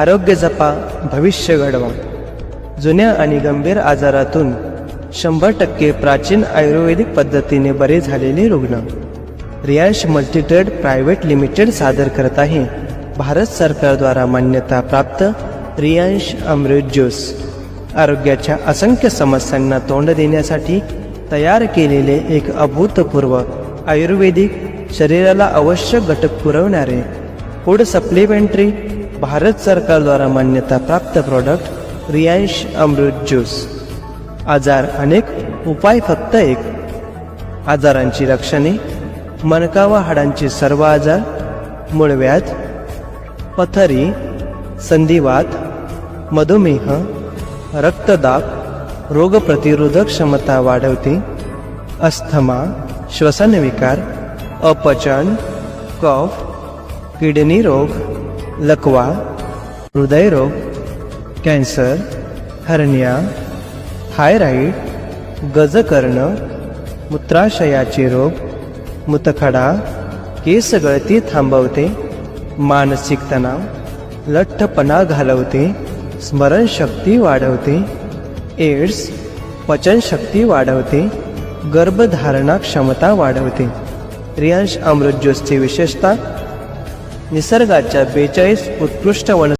आरोग्य जपा भविष्य घडवा. जुन्या आणि गंभीर आजारातून शंभर टक्के प्राचीन आयुर्वेदिक पद्धतीने बरे झालेले रुग्ण. रियांश मल्टीट्रेड प्रायव्हेट लिमिटेड सादर करत आहे. भारत सरकारद्वारा मान्यता प्राप्त रियांश अमृत ज्यूस. आरोग्याच्या असंख्य समस्यांना तोंड देण्यासाठी तयार केलेले एक अभूतपूर्व आयुर्वेदिक शरीराला आवश्यक घटक पुरवणारे. फूड सप्लिमेंटरी भारत सरकारद्वारा मान्यता प्राप्त प्रॉडक्ट रियांश अमृत ज्यूस आजार अनेक उपाय फक्त एक. आजारांची रक्षणे मनकावा व हाडांचे सर्व आजार मुळव्यात पथरी संधिवात मधुमेह रक्तदाब रोगप्रतिरोधक क्षमता वाढवते अस्थमा श्वसनविकार अपचन कफ किडनी रोग लकवा हृदयरोग कॅन्सर हर्निया थायरॉईड गजकर्ण मूत्राशयाचे रोग मुतखडा केसगळती थांबवते मानसिक तणाव लठ्ठपणा घालवते स्मरणशक्ती वाढवते एड्स पचनशक्ती वाढवते गर्भधारणा क्षमता वाढवते. रियांश अमृतज्युसची विशेषता निसर्गाच्या बेचाळीस उत्कृष्ट वन